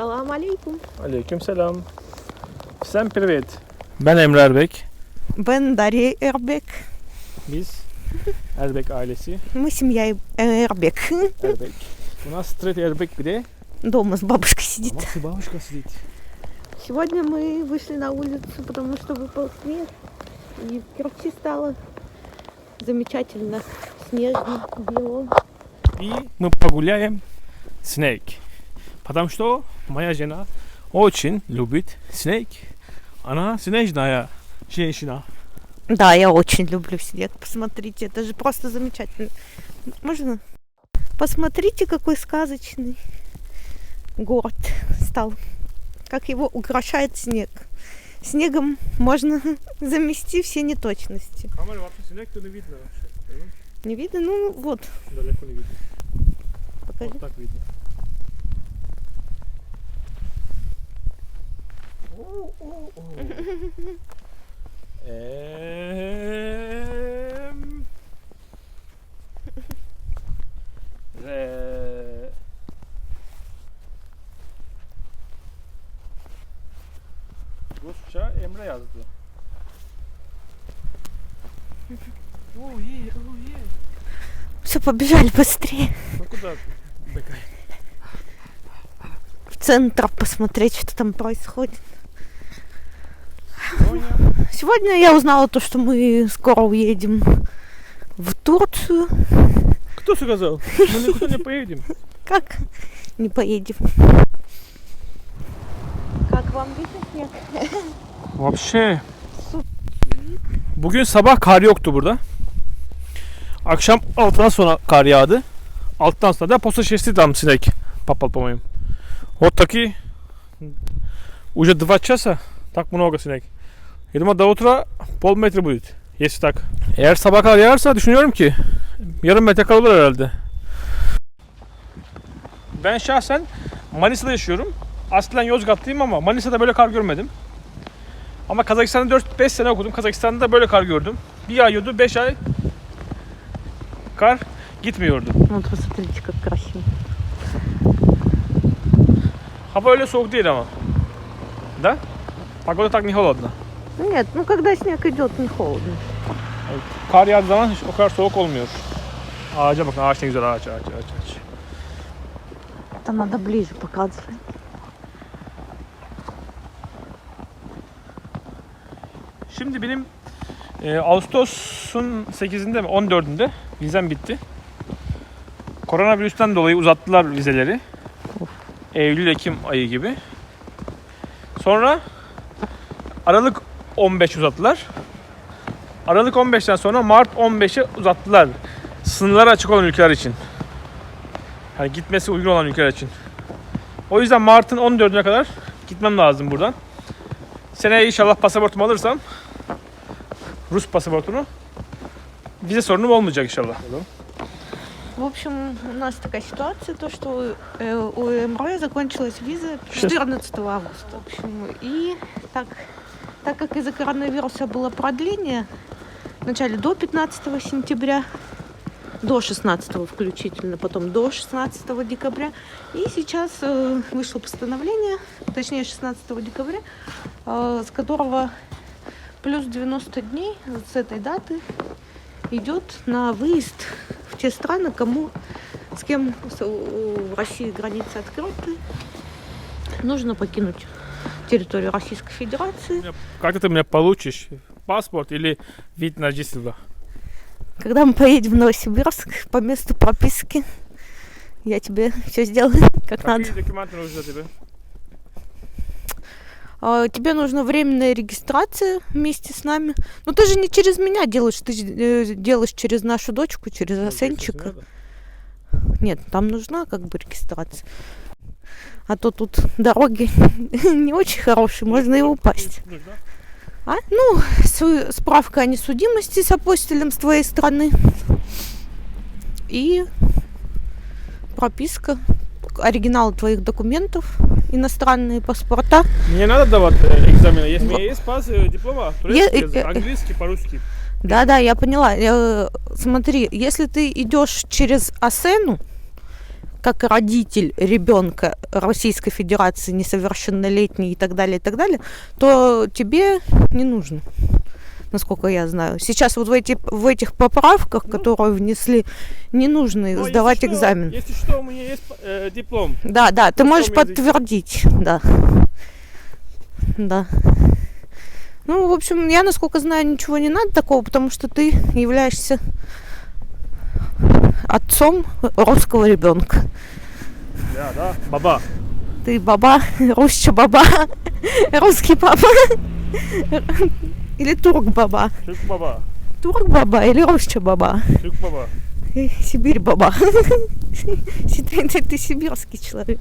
Салам алейкум. Aleykümselam. Всем привет. Ben Emre Erbek. Ben Дарья Эрбек. Biz Erbek ailesi. Мы семья э, Эрбек. Erbek. У нас Erbek bir de. Дома с бабушкой сидит. Şu бабушка сидит. Сегодня мы вышли на улицу, потому что выпал снег. И в Керчи стало замечательно. Снежно, бело. И мы погуляем снег. Потому что моя жена очень любит снег. Она снежная женщина. Да, я очень люблю снег. Посмотрите, это же просто замечательно. Можно? Посмотрите, какой сказочный город стал. Как его украшает снег. Снегом можно замести все неточности. Камера вообще снег то не видно вообще. Не видно? Ну вот, Далеко не видно. покажи. Вот так видно. Эм. Re. Rusça Emre yazdı. Oh yeah, oh. Все, побежали быстрее. Ну куда бегай? В центр посмотреть, что там происходит. Сегодня я узнала то, что мы скоро уедем в Турцию. Кто сказал? Мы никуда не поедем. Как? Не поедем. Как вам видно снег? Вообще. Bugün sabah kar yoktu burada. Akşam alttan sonra kar yağdı. Alttan sonra da после шести там снег попал, по-моему. Вот такие. Уже два часа так много снег. Я думаю, до утра полметра будет. Если так. Eğer sabah kar yağarsa düşünüyorum ki yarım metre kar olur herhalde. Ben şahsen Manisa'da yaşıyorum. Aslen Yozgatlıyım ama Manisa'da böyle kar görmedim. Ama Kazakistan'da 4-5 sene okudum. Kazakistan'da böyle kar gördüm. Bir yağıyordu 5 ay kar gitmiyordu. Вот посмотрите, как красиво. Hava öyle soğuk değil ama. Да? Погода так не холодно. Нет, ну когда снег идет, не холодно. Kar yağdığı zaman hiç o kadar soğuk olmuyor. Ağaca bakın ağaç ne güzel ağaç ağaç ağaç ağaç. Это надо ближе показывать. Şimdi benim e, Ağustos'un 8'inde mi 14'ünde vizem bitti. Koronavirüsten dolayı uzattılar vizeleri. Eylül-Ekim ayı gibi. Sonra Aralık 15 uzattılar. Aralık 15'ten sonra Mart 15'e uzattılar. Sınırları açık olan ülkeler için. Yani gitmesi uygun olan ülkeler için. O yüzden Mart'ın 14'üne kadar gitmem lazım buradan. Seneye inşallah pasaportumu alırsam Rus pasaportunu vize sorunum olmayacak inşallah. В общем, у нас такая ситуация, то, что э, у МРЭ закончилась виза 14 августа. В общем, и так, так как из-за коронавируса было продление, вначале до 15 сентября, до 16 включительно, потом до 16 декабря. И сейчас э, вышло постановление, точнее 16 декабря, э, с которого плюс 90 дней с этой даты идет на выезд в те страны, кому с кем в России границы открыты, нужно покинуть территорию Российской Федерации. Как ты мне получишь? Паспорт или вид на жительство? Когда мы поедем в Новосибирск по месту прописки, я тебе все сделаю как надо. Какие документы нужны тебе? А, Тебе нужна временная регистрация вместе с нами. Но ты же не через меня делаешь, ты э, делаешь через нашу дочку, через Асенчика. Нет, там нужна как бы регистрация. А то тут дороги не очень хорошие, можно и упасть. Нужна? А? Ну, справка о несудимости с апостилем с твоей стороны. И прописка, оригинал твоих документов, иностранные паспорта. Мне надо давать э, экзамены. Если у меня есть пас, э, диплома, турецкий, Я- язык, э, английский, по-русски. Да-да, я поняла. Смотри, если ты идешь через Асену, как родитель ребенка Российской Федерации несовершеннолетний и так далее, и так далее, то тебе не нужно, насколько я знаю. Сейчас вот в, эти, в этих поправках, которые внесли, не нужно Но сдавать если что- экзамен. Если что, у меня есть э, диплом. Да, да, ты можешь подтвердить, да. Да. Ну, в общем, я, насколько знаю, ничего не надо такого, потому что ты являешься отцом русского ребенка. Да, да. Баба. Ты баба, русча баба, русский баба. Или турк баба. Türk baba. Турк баба или русча баба. Türk baba. Э, Сибирь баба. Ты, сибирский человек.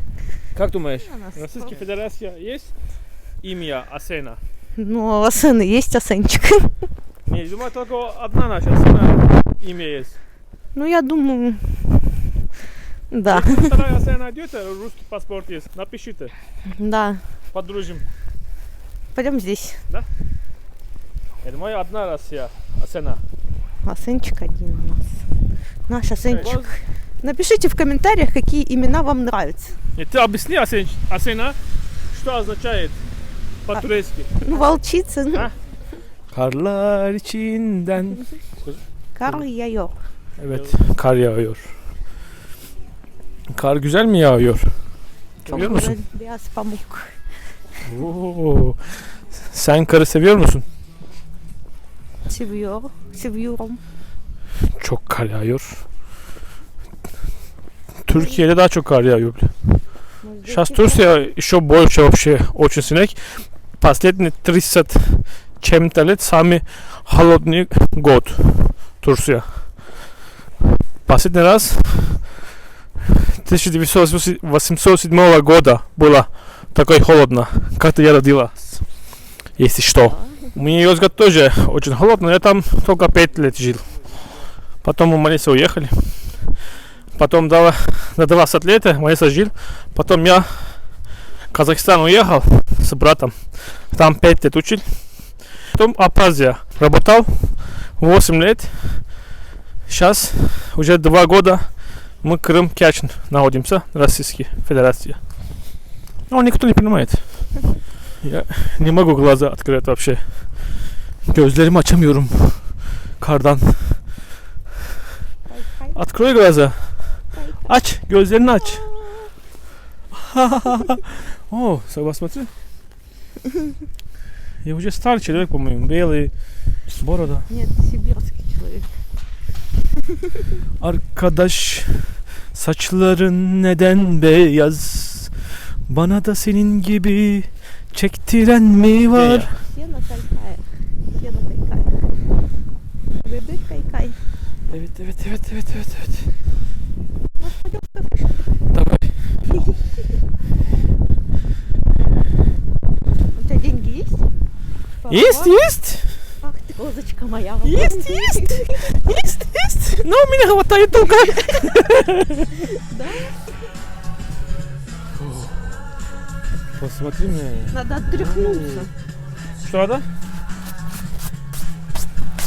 Как думаешь, Российская Федерация есть имя Асена? Ну, а сына есть Асенчик. Не, думаю, только одна наша Асена имя есть. Ну, я думаю, да, Если вторая Асена найдете, русский паспорт есть, напишите, да. подружим. Пойдем здесь. Я думаю, одна Россия, Асена. Асенчик один у нас. Наш Асенчик. Напишите в комментариях, какие имена вам нравятся. Не, ты объясни, Асен, Асена, что означает по-турецки. Ну, волчица. Ha? Karlar içinden. Кар Яйор. Evet, kar yağıyor. Kar güzel mi yağıyor? Seviyor musun? Beyaz pamuk. Oo. Sen karı seviyor musun? Seviyor. Seviyorum. Çok kar yağıyor. Türkiye'de daha çok kar yağıyor. Сейчас Турция еще больше вообще очень снег. Последние 30 чем-то лет самый холодный год Турция. Последний раз 1987 года было такой холодно, как-то я родилась. Если что. Меня Йозгат тоже очень холодно, я там только 5 лет жил. Потом мы в Малисе уехали. Потом до, до 20 лет в Малисе жил. Потом я в Казахстан уехал с братом. Там 5 лет учил. Потом Абхазия. Работал 8 лет. Сейчас уже 2 года мы Крым Кячин находимся, Российской Федерации. Но никто не понимает. Я не могу глаза открыть вообще. Gözlerimi açamıyorum. Kardan. Открой глаза. Ач, gözlerini aç. О, Саба, смотри. Я уже старый человек, по-моему, белый, борода. Нет, сибирский человек. Arkadaş saçların neden beyaz? Bana da senin gibi çektiren mi var? Сена кайкая. Сена кайкая. Бебек кайкай. Evet evet evet evet evet evet. Давай. У тебя деньги есть? Есть, Папа? есть, Ах ты, козочка моя. есть, есть, есть, есть. Но у меня хватает только. Посмотри мне. Надо оттряхнуться. Что надо?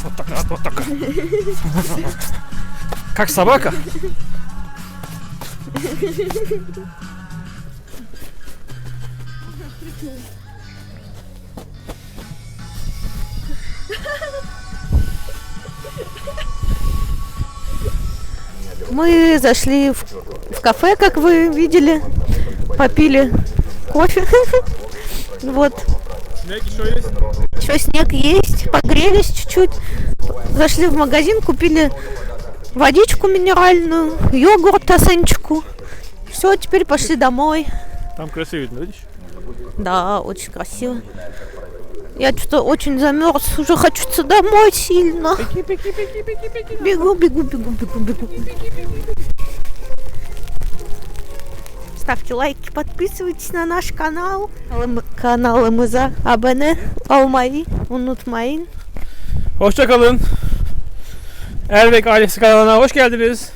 Вот так, вот, вот так. Как собака? Мы зашли в, в кафе, как вы видели, попили кофе. Вот. Снег еще есть? Еще снег есть, погрелись чуть-чуть. Зашли в магазин, купили водичку минеральную, йогурт осенчику. Все, теперь пошли домой. Там красиво видно, видишь? Да, очень красиво. Я что-то очень замерз, уже хочется домой сильно. Бегу, бегу, бегу, бегу, бегу. Ставьте лайки, подписывайтесь на наш канал. Kanalımıza abone olmayı unutmayın. Hoşçakalın. Erbek ailesi kanalına hoş geldiniz.